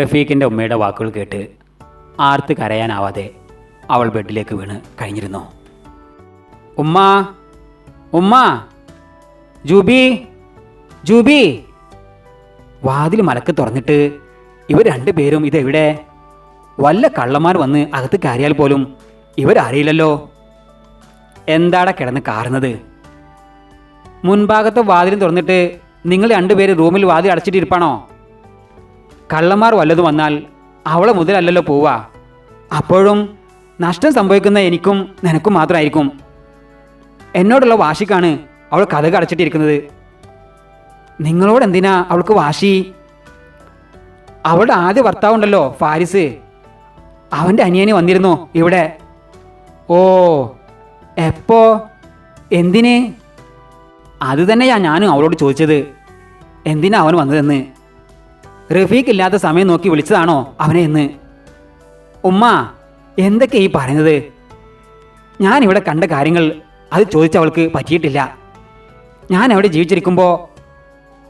റഫീഖിന്റെ ഉമ്മയുടെ വാക്കുകൾ കേട്ട് ആർത്ത് കരയാനാവാതെ അവൾ ബെഡിലേക്ക് വീണ് കഴിഞ്ഞിരുന്നു. ഉമ്മ ഉമ്മ ജൂബി ജൂബി. വാതിൽ മലക്ക് തുറന്നിട്ട് ഇവർ രണ്ടുപേരും ഇതെവിടെ? വല്ല കള്ളന്മാർ വന്ന് അകത്ത് കയറിയാൽ പോലും ഇവരറിയില്ലല്ലോ എന്താടാ കിടന്ന് കാറുന്നത്? മുൻഭാഗത്തെ വാതിലും തുറന്നിട്ട് നിങ്ങൾ രണ്ടുപേര് റൂമിൽ വാതിൽ അടച്ചിട്ടിരിപ്പാണോ? കള്ളന്മാർ വല്ലതും വന്നാൽ അവളെ മുതലല്ലല്ലോ പോവാ അപ്പോഴും നഷ്ടം സംഭവിക്കുന്ന എനിക്കും നിനക്കും മാത്രമായിരിക്കും. എന്നോടുള്ള വാശിക്കാണ് അവൾ കഥ കടച്ചിട്ടിരിക്കുന്നത് നിങ്ങളോട് എന്തിനാ അവൾക്ക് വാശി? അവളുടെ ആദ്യ ഭർത്താവുണ്ടല്ലോ ഫാരിസ്. അവന്റെ അനിയന് വന്നിരുന്നു ഇവിടെ. ഓ എപ്പോ? എന്തിന്? അത് തന്നെയാ ഞാനും അവളോട് ചോദിച്ചത്. എന്തിനാ അവൻ വന്നതെന്ന്? റഫീഖ് ഇല്ലാത്ത സമയം നോക്കി വിളിച്ചതാണോ അവനെ എന്ന് ഉമ്മ എന്തൊക്കെ ഈ പറയുന്നത്? ഞാൻ ഇവിടെ കണ്ട കാര്യങ്ങൾ അത് ചോദിച്ചവൾക്ക് പറ്റിയിട്ടില്ല. ഞാൻ അവിടെ ജീവിച്ചിരിക്കുമ്പോൾ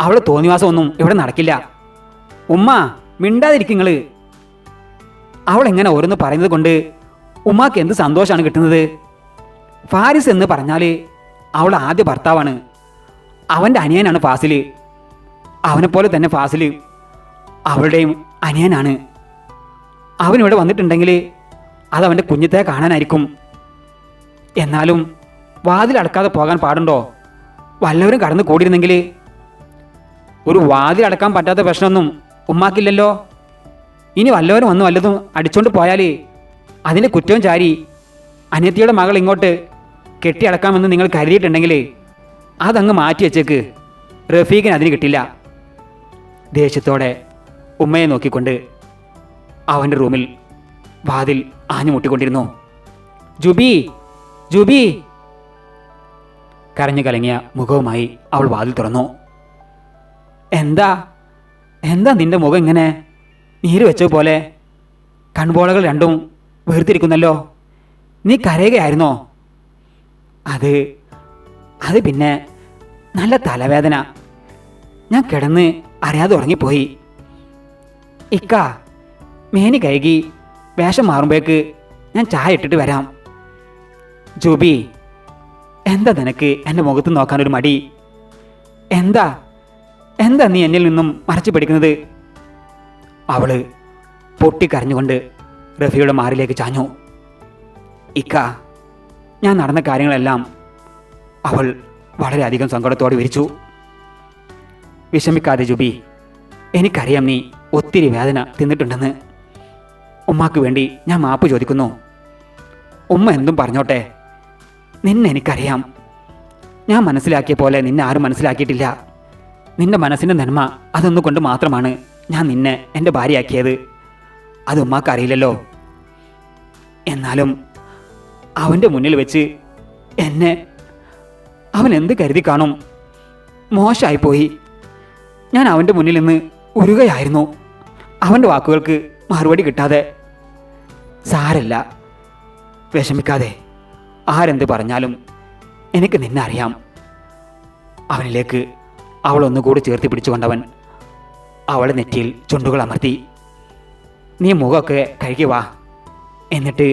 അവളെ തോന്നിവാസമൊന്നും ഇവിടെ നടക്കില്ല. ഉമ്മ മിണ്ടാതിരിക്കുങ്ങൾ അവൾ എങ്ങനെ ഓരോന്ന് പറയുന്നത് കൊണ്ട് ഉമ്മാക്ക് എന്ത് സന്തോഷമാണ് കിട്ടുന്നത്? ഫാരിസ് എന്ന് പറഞ്ഞാൽ അവൾ ആദ്യ ഭർത്താവാണ്. അവന്റെ അനിയനാണ് ഫാസിൽ അവനെപ്പോലെ തന്നെ ഫാസിൽ. അവളുടെയും അനിയനാണ്. അവനിവിടെ വന്നിട്ടുണ്ടെങ്കിൽ അത് അവന്റെ കുഞ്ഞത്തെ കാണാനായിരിക്കും. എന്നാലും വാതിലടക്കാതെ പോകാൻ പാടുണ്ടോ? വല്ലവരും കടന്നു കൂടിയിരുന്നെങ്കിൽ ഒരു വാതിൽ അടക്കാൻ പറ്റാത്ത പ്രശ്നമൊന്നും ഉമ്മാക്കില്ലല്ലോ? ഇനി വല്ലവരും വന്ന് വല്ലതും അടിച്ചോണ്ട് പോയാൽ അതിന്റെ കുറ്റവും ചാരി അനിയത്തിയുടെ മകൾ ഇങ്ങോട്ട് കെട്ടിയടക്കാമെന്ന് നിങ്ങൾ കരുതിയിട്ടുണ്ടെങ്കിൽ അതങ്ങ് മാറ്റി വെച്ചേക്ക്. റഫീഖിന് അതിന് കിട്ടില്ല. ദേഷ്യത്തോടെ ഉമ്മയെ നോക്കിക്കൊണ്ട് അവന്റെ റൂമിൽ വാതിൽ ആഞ്ഞുമുട്ടിക്കൊണ്ടിരുന്നു. ജുബി ജുബി. കരഞ്ഞു കലങ്ങിയ മുഖവുമായി അവൾ വാതിൽ തുറന്നു. എന്താ? എന്താ നിന്റെ മുഖം ഇങ്ങനെ നീര് വെച്ച പോലെ? കൺപോളകൾ രണ്ടും വേർതിരിക്കുന്നല്ലോ. നീ കരയുകയായിരുന്നോ? അത് അത് പിന്നെ നല്ല തലവേദന. ഞാൻ കിടന്ന് അറിയാതെ ഉറങ്ങിപ്പോയി. ഇക്ക മേനി കഴുകി വേഷം മാറുമ്പോഴേക്ക് ഞാൻ ചായ ഇട്ടിട്ട് വരാം. ജൂബി എന്താ നിനക്ക് എന്റെ മുഖത്ത് നോക്കാനൊരു മടി? എന്താ എന്താ നീ എന്നിൽ നിന്നും മറച്ചു പിടിക്കുന്നത്? അവൾ പൊട്ടിക്കരഞ്ഞുകൊണ്ട് റഫിയുടെ മാറിലേക്ക് ചാഞ്ഞു. ഇക്ക ഞാൻ നടന്ന കാര്യങ്ങളെല്ലാം അവൾ വളരെയധികം സങ്കടത്തോടെ വിരിച്ചു. വിഷമിക്കാതെ ജുബി എനിക്കറിയാം നീ ഒത്തിരി വേദന തിന്നിട്ടുണ്ടെന്ന് ഉമ്മാക്ക് വേണ്ടി ഞാൻ മാപ്പ് ചോദിക്കുന്നു. ഉമ്മ എന്തും പറഞ്ഞോട്ടെ. നിന്നെ എനിക്കറിയാം. ഞാൻ മനസ്സിലാക്കിയ പോലെ നിന്നെ ആരും മനസ്സിലാക്കിയിട്ടില്ല. നിന്റെ മനസ്സിന്റെ നന്മ അതൊന്നുകൊണ്ട് മാത്രമാണ് ഞാൻ നിന്നെ എന്റെ ഭാര്യയാക്കിയത്. അത് ഉമ്മാക്ക് അറിയില്ലല്ലോ. എന്നാലും അവന്റെ മുന്നിൽ വെച്ച് എന്നെ അവൻ എന്ത് കരുതി കാണും. മോശമായിപ്പോയി ഞാൻ അവന്റെ മുന്നിൽ നിന്ന് ഉരുകയായിരുന്നു. അവന്റെ വാക്കുകൾക്ക് മറുപടി കിട്ടാതെ സാരല്ല വിഷമിക്കാതെ ആരെന്ത് പറഞ്ഞാലും എനിക്ക് നിന്നെ അറിയാം. അവനിലേക്ക് അവൾ ഒന്നുകൂടി ചേർത്തി പിടിച്ചുകൊണ്ടവൻ അവളെ നെറ്റിയിൽ ചുണ്ടുകൾ അമർത്തി നീ മുഖമൊക്കെ കഴുകി വാ എന്നിട്ട്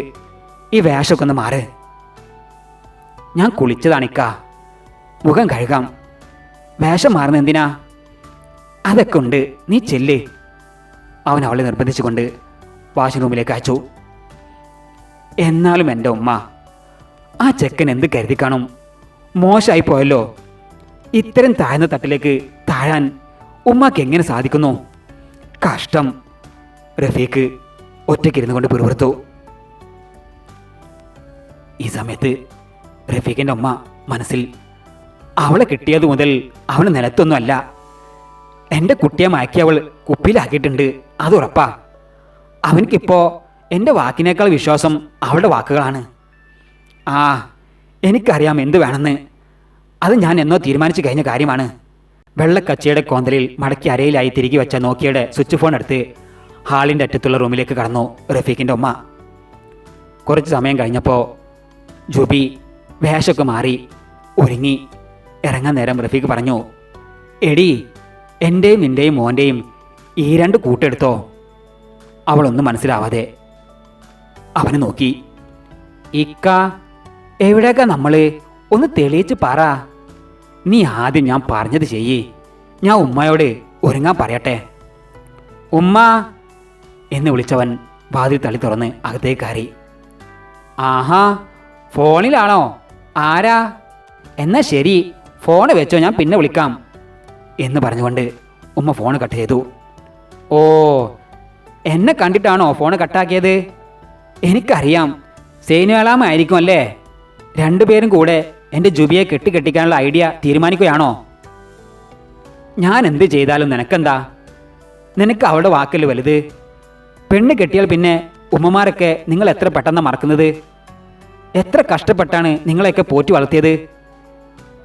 ഈ വേഷമൊക്കെ ഒന്ന് മാറ്. ഞാൻ കുളിച്ചതാണിക്ക മുഖം കഴുകാം. വേഷം മാറുന്ന എന്തിനാ അതൊക്കെ ഉണ്ട്. നീ ചെല്ല്. അവൻ അവളെ നിർബന്ധിച്ചുകൊണ്ട് വാഷിംഗ് റൂമിലേക്ക് അയച്ചു. എന്നാലും എന്റെ ഉമ്മ ആ ചെക്കൻ എന്ത് കരുതി കാണും? മോശമായി പോയല്ലോ. ഇത്തരം താഴ്ന്ന തട്ടിലേക്ക് താഴാൻ ഉമ്മാക്ക് എങ്ങനെ സാധിക്കുന്നു? കഷ്ടം. റഫീഖ് ഒറ്റയ്ക്കിരുന്നു കൊണ്ട് പിറുപിറുത്തു. ഈ സമയത്ത് റഫീഖിന്റെ ഉമ്മ മനസ്സിൽ അവളെ കിട്ടിയത് മുതൽ അവന് നിലത്തൊന്നുമല്ല. എന്റെ കുട്ടിയെ മയക്കി അവൾ കുപ്പിയിലാക്കിയിട്ടുണ്ട്. അത് ഉറപ്പാ അവനിക്കിപ്പോ എന്റെ വാക്കിനേക്കാൾ വിശ്വാസം അവളുടെ വാക്കുകളാണ്. ആ എനിക്കറിയാം എന്ത് വേണമെന്ന്. അത് ഞാൻ എന്നോ തീരുമാനിച്ചു കഴിഞ്ഞ കാര്യമാണ്. വെള്ളക്കച്ചയുടെ കോന്തലിൽ മടക്കി അരയിലായി തിരികെ വെച്ച നോക്കിയുടെ സ്വിച്ച് ഫോൺ എടുത്ത് ഹാളിന്റെ അറ്റത്തുള്ള റൂമിലേക്ക് കടന്നു റഫീഖിന്റെ ഉമ്മ. കുറച്ച് സമയം കഴിഞ്ഞപ്പോൾ ജുബി വേഷമൊക്കെ മാറി ഒരുങ്ങി. ഇറങ്ങാൻ നേരം റഫീഖ് പറഞ്ഞു എടി എന്റെയും നിന്റെയും മോന്റെയും ഈ രണ്ട് കൂട്ടെടുത്തോ? അവളൊന്നും മനസ്സിലാവാതെ അവനെ നോക്കി. ഇക്ക എവിടെയൊക്കെ നമ്മൾ ഒന്ന് തെളിയിച്ച് പറ. നീ ആദ്യം ഞാൻ പറഞ്ഞത് ചെയ്യേ. ഞാൻ ഉമ്മയോട് ഒരുങ്ങാൻ പറയട്ടെ. ഉമ്മ എന്ന് വിളിച്ചവൻ വാതിൽ തള്ളി തുറന്ന് അകത്തേക്ക് കയറി. ആഹാ ഫോണിലാണോ? ആരാ? എന്നാ ശരി ഫോൺ വെച്ചോ ഞാൻ പിന്നെ വിളിക്കാം എന്ന് പറഞ്ഞുകൊണ്ട് ഉമ്മ ഫോൺ കട്ട് ചെയ്തു. ഓ എന്നെ കണ്ടിട്ടാണോ ഫോൺ കട്ടാക്കിയത് എനിക്കറിയാം. സേനുവേളാമായിരിക്കും അല്ലേ രണ്ടുപേരും കൂടെ എന്റെ ജുബിയെ കെട്ടിക്കെട്ടിക്കാനുള്ള ഐഡിയ തീരുമാനിക്കുകയാണോ? ഞാൻ എന്ത് ചെയ്താലും നിനക്കെന്താ? നിനക്ക് അവളുടെ വാക്കൽ വലുത്? പെണ്ണ് കെട്ടിയാൽ പിന്നെ ഉമ്മമാരൊക്കെ നിങ്ങൾ എത്ര പെട്ടെന്ന് മറക്കുന്നത്? എത്ര കഷ്ടപ്പെട്ടാണ് നിങ്ങളെയൊക്കെ പോറ്റി വളർത്തിയത്?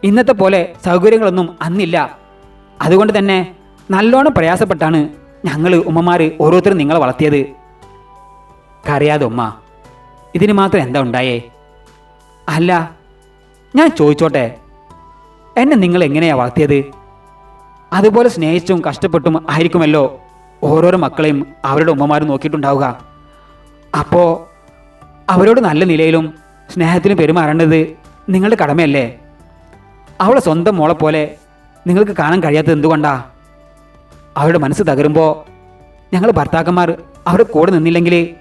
ഇന്നത്തെ പോലെ സൗകര്യങ്ങളൊന്നും അന്നില്ല. അതുകൊണ്ട് തന്നെ നല്ലോണം പ്രയാസപ്പെട്ടാണ് ഞങ്ങൾ ഉമ്മമാർ ഓരോരുത്തരും നിങ്ങളെ വളർത്തിയത്. കരയാതെ ഉമ്മ ഇതിന് മാത്രം എന്താ ഉണ്ടായേ? അല്ല ഞാൻ ചോദിച്ചോട്ടെ എന്നെ നിങ്ങൾ എങ്ങനെയാ വളർത്തിയത്? അതുപോലെ സ്നേഹിച്ചും കഷ്ടപ്പെട്ടും ആയിരിക്കുമല്ലോ ഓരോരോ മക്കളെയും അവരുടെ ഉമ്മമാരും നോക്കിയിട്ടുണ്ടാവുക. അപ്പോൾ അവരോട് നല്ല നിലയിലും സ്നേഹത്തിലും പെരുമാറേണ്ടത് നിങ്ങളുടെ കടമയല്ലേ? അവളെ സ്വന്തം മോളെ പോലെ നിങ്ങൾക്ക് കാണാൻ കഴിയാത്തത് എന്തുകൊണ്ടാ? അവരുടെ മനസ്സ് തകരുമ്പോൾ ഞങ്ങൾ ഭർത്താക്കന്മാർ അവരുടെ കൂടെ നിന്നില്ലെങ്കിൽ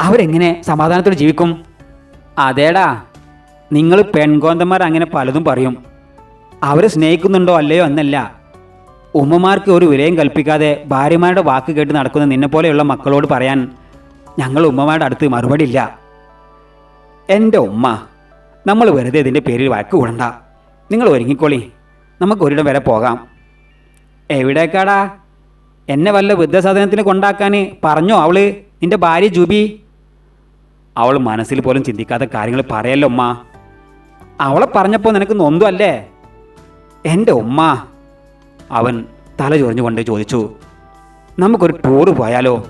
അവരെങ്ങനെ സമാധാനത്തോടെ ജീവിക്കും? അതേടാ നിങ്ങൾ പെൺകോന്തന്മാർ അങ്ങനെ പലതും പറയും. അവരെ സ്നേഹിക്കുന്നുണ്ടോ അല്ലയോ എന്നല്ല. ഉമ്മമാർക്ക് ഒരു വിലയും കൽപ്പിക്കാതെ ഭാര്യമാരുടെ വാക്ക് കേട്ട് നടക്കുന്ന നിന്നെപ്പോലെയുള്ള മക്കളോട് പറയാൻ ഞങ്ങൾ ഉമ്മമാരുടെ അടുത്ത് മറുപടി ഇല്ല എന്റെ ഉമ്മ നമ്മൾ വെറുതെ ഇതിന്റെ പേരിൽ വഴക്ക് കൂടണ്ട. നിങ്ങൾ ഒരുങ്ങിക്കോളി. നമുക്ക് ഒരിടം വരെ പോകാം. എവിടേക്കാടാ? എന്നെ വല്ല വൃദ്ധസാധനത്തിന് കൊണ്ടാക്കാൻ പറഞ്ഞോ അവൾ? നിന്റെ ഭാര്യ ജൂബി? അവൾ മനസ്സിൽ പോലും ചിന്തിക്കാത്ത കാര്യങ്ങൾ പറയല്ലോ ഉമ്മ. അവളെ പറഞ്ഞപ്പോൾ നിനക്ക് നൊന്തു അല്ലേ? എന്റെ ഉമ്മ. അവൻ തല ചൊറിഞ്ഞുകൊണ്ട് ചോദിച്ചു നമുക്കൊരു ടൂറ് പോയാലോ?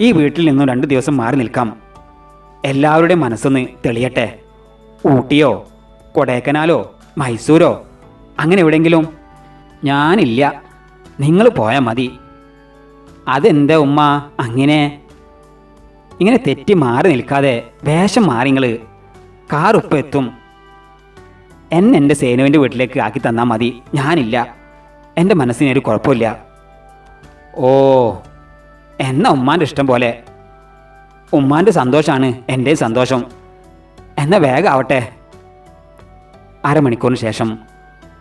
ഈ വീട്ടിൽ നിന്നും രണ്ട് ദിവസം മാറി നിൽക്കാം. എല്ലാവരുടെയും മനസ്സൊന്ന് തെളിയട്ടെ. ഊട്ടിയോ കൊടൈക്കനാലോ മൈസൂരോ അങ്ങനെ എവിടെയെങ്കിലും? ഞാനില്ല. നിങ്ങൾ പോയാൽ മതി. അതെന്താ ഉമ്മ? അങ്ങനെ. ഇങ്ങനെ തെറ്റി മാറി നിൽക്കാതെ വേഷം മാറി നിങ്ങൾ കാർ ഉപ്പ് എത്തും. എന്നെ എന്റെ സേനുവിന്റെ വീട്ടിലേക്ക് ആക്കി തന്നാൽ മതി. ഞാനില്ല. എന്റെ മനസ്സിനൊരു കുഴപ്പമില്ല. ഓ എന്ന ഉമ്മാന്റെ ഇഷ്ടം പോലെ. ഉമ്മാന്റെ സന്തോഷമാണ് എന്റെ സന്തോഷം. എന്ന വേഗം ആവട്ടെ. അരമണിക്കൂറിന് ശേഷം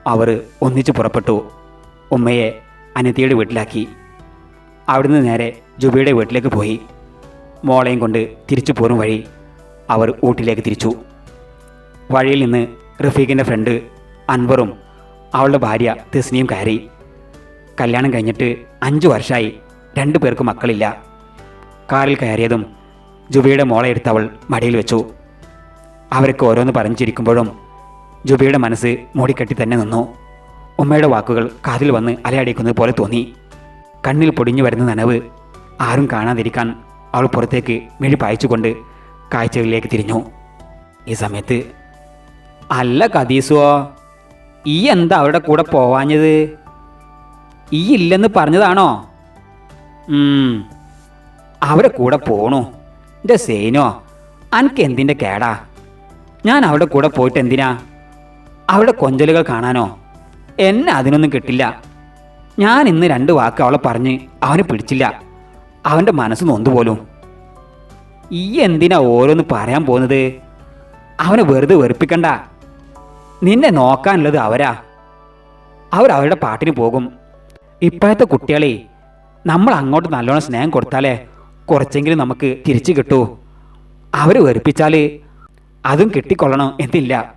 അവർ ഒന്നിച്ച് പുറപ്പെട്ടു. ഉമ്മയെ അനിയത്തിയുടെ വീട്ടിലാക്കി. അവിടുന്ന് നേരെ ജുബിയുടെ വീട്ടിലേക്ക് പോയി. മോളെയും കൊണ്ട് തിരിച്ചു പോരും വഴി അവർ ഊട്ടിലേക്ക് തിരിച്ചു. വഴിയിൽ നിന്ന് റഫീഖിന്റെ ഫ്രണ്ട് അൻവറും അവളുടെ ഭാര്യ തെസ്നിയും കയറി. കല്യാണം കഴിഞ്ഞിട്ട് അഞ്ചു വർഷമായി രണ്ടു പേർക്ക് മക്കളില്ല. കാറിൽ കയറിയതും ജുബിയുടെ മോളെ എടുത്ത് അവൾ മടിയിൽ വെച്ചു. അവർക്ക് ഓരോന്ന് പറഞ്ഞിരിക്കുമ്പോഴും ജുബിയുടെ മനസ്സ് മൂടിക്കെട്ടി തന്നെ നിന്നു. ഉമ്മയുടെ വാക്കുകൾ കാതിൽ വന്ന് അലയടിക്കുന്നത് പോലെ തോന്നി. കണ്ണിൽ പൊടിഞ്ഞു വരുന്ന നനവ് ആരും കാണാതിരിക്കാൻ അവൾ പുറത്തേക്ക് മിഴി പായിച്ചുകൊണ്ട് കാഴ്ചകളിലേക്ക് തിരിഞ്ഞു. ഈ സമയത്ത് അല്ല കദീസുവോ ഈ എന്താ അവരുടെ കൂടെ പോവാഞ്ഞത്? ഈ ഇല്ലെന്ന് പറഞ്ഞതാണോ? അവരുടെ അവരെ കൂടെ പോണോ. എന്റെ സേനോ അനക്ക് എന്തിന്റെ കേടാ? ഞാൻ അവരുടെ കൂടെ പോയിട്ട് എന്തിനാ? അവരുടെ കൊഞ്ചലുകൾ കാണാനോ? എന്നെ അതിനൊന്നും കിട്ടില്ല. ഞാൻ ഇന്ന് രണ്ട് വാക്ക് അവളെ പറഞ്ഞ് അവനെ പിടിച്ചില്ല. അവന്റെ മനസ്സ് നൊന്തുപോലും ഈ എന്തിനാ ഓരോന്ന് പറയാൻ പോകുന്നത്? അവനെ വെറുതെ വെറുപ്പിക്കണ്ട. നിന്നെ നോക്കാനുള്ളത് അവരാ. അവർ അവരുടെ പാട്ടിന് പോകും. ഇപ്പോഴത്തെ കുട്ടികളെ നമ്മൾ അങ്ങോട്ട് നല്ലോണം സ്നേഹം കൊടുത്താലേ കുറച്ചെങ്കിലും നമുക്ക് തിരിച്ചു കിട്ടൂ. അവർ വെറുപ്പിച്ചാൽ അതും കിട്ടിക്കൊള്ളണം എന്നില്ല.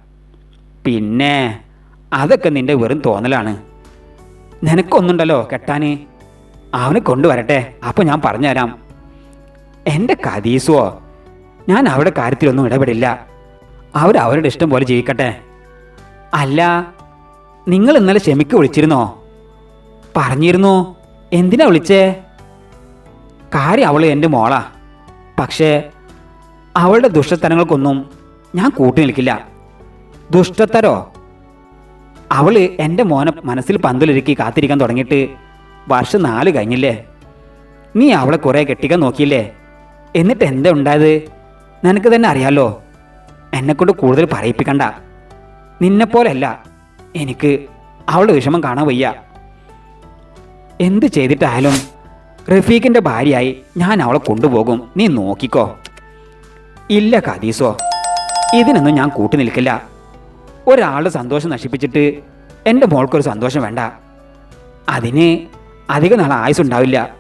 പിന്നെ അതൊക്കെ നിന്റെ വെറും തോന്നലാണ്. നിനക്കൊന്നുണ്ടല്ലോ കെട്ടാന്? അവനെ കൊണ്ടുവരട്ടെ അപ്പോൾ ഞാൻ പറഞ്ഞുതരാം. എന്റെ കദീസുവോ ഞാൻ അവരുടെ കാര്യത്തിലൊന്നും ഇടപെടില്ല. അവർ അവരുടെ ഇഷ്ടം പോലെ ജീവിക്കട്ടെ. അല്ല നിങ്ങൾ ഇന്നലെ ക്ഷമിക്ക് വിളിച്ചിരുന്നോ? പറഞ്ഞിരുന്നു. എന്തിനാ വിളിച്ചേ? കാര്യം അവൾ എന്റെ മോളാ. പക്ഷേ അവളുടെ ദുഷ്ടത്തരങ്ങൾക്കൊന്നും ഞാൻ കൂട്ടി നിൽക്കില്ല ദുഷ്ടത്തരോ? അവൾ എന്റെ മോനെ മനസ്സിൽ പന്തലൊരുക്കി കാത്തിരിക്കാൻ തുടങ്ങിയിട്ട് വർഷം നാല് കഴിഞ്ഞില്ലേ? നീ അവളെ കുറേ കെട്ടിക്കാൻ നോക്കിയില്ലേ? എന്നിട്ട് എന്താ ഉണ്ടായത്? നിനക്ക് തന്നെ അറിയാലോ. എന്നെക്കൊണ്ട് കൂടുതൽ പറയിപ്പിക്കണ്ട. നിന്നെപ്പോലല്ല. എനിക്ക് അവളുടെ വിഷമം കാണാൻ വയ്യ. എന്ത് ചെയ്തിട്ടായാലും റഫീഖിന്റെ ഭാര്യയായി ഞാൻ അവളെ കൊണ്ടുപോകും. നീ നോക്കിക്കോ. ഇല്ല കദീസോ ഇതിനൊന്നും ഞാൻ കൂട്ടി നിൽക്കില്ല. ഒരാളുടെ സന്തോഷം നശിപ്പിച്ചിട്ട് എന്റെ മോൾക്കൊരു സന്തോഷം വേണ്ട. അതിന് അധികം നാൾ ആയുസുണ്ടാവില്ല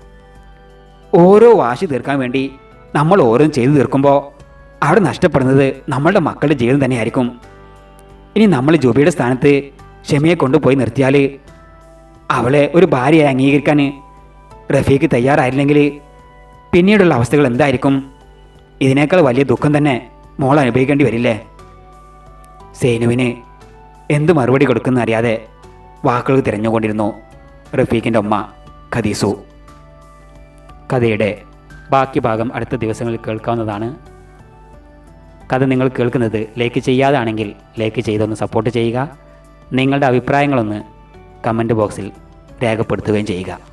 ഓരോ വാശി തീർക്കാൻ വേണ്ടി നമ്മൾ ഓരോ ചെയ്തു തീർക്കുമ്പോൾ അവിടെ നഷ്ടപ്പെടുന്നത് നമ്മളുടെ മക്കളുടെ ജീവിതം തന്നെയായിരിക്കും. ഇനി നമ്മൾ ജോബിയുടെ സ്ഥാനത്ത് ക്ഷമയെ കൊണ്ടുപോയി നിർത്തിയാൽ അവളെ ഒരു ഭാര്യയായി അംഗീകരിക്കാൻ റഫീഖ് തയ്യാറായില്ലെങ്കിൽ പിന്നീടുള്ള അവസ്ഥകൾ എന്തായിരിക്കും? ഇതിനേക്കാൾ വലിയ ദുഃഖം തന്നെ മോൾ അനുഭവിക്കേണ്ടി വരില്ലേ? സേനുവിന് എന്ത് മറുപടി കൊടുക്കുന്ന അറിയാതെ വാക്കുകൾ തിരഞ്ഞുകൊണ്ടിരുന്നു റഫീഖിന്റെ ഉമ്മ ഖദീസു. കഥയുടെ ബാക്കി ഭാഗം അടുത്ത ദിവസങ്ങളിൽ കേൾക്കാവുന്നതാണ്. കഥ നിങ്ങൾ കേൾക്കുന്നത് ലൈക്ക് ചെയ്യാതാണെങ്കിൽ ലൈക്ക് ചെയ്തൊന്ന് സപ്പോർട്ട് ചെയ്യുക. നിങ്ങളുടെ അഭിപ്രായങ്ങളൊന്ന് കമന്റ് ബോക്സിൽ രേഖപ്പെടുത്തുകയും ചെയ്യുക.